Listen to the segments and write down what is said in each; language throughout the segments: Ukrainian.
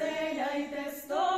стеляйте сто.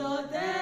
Go there.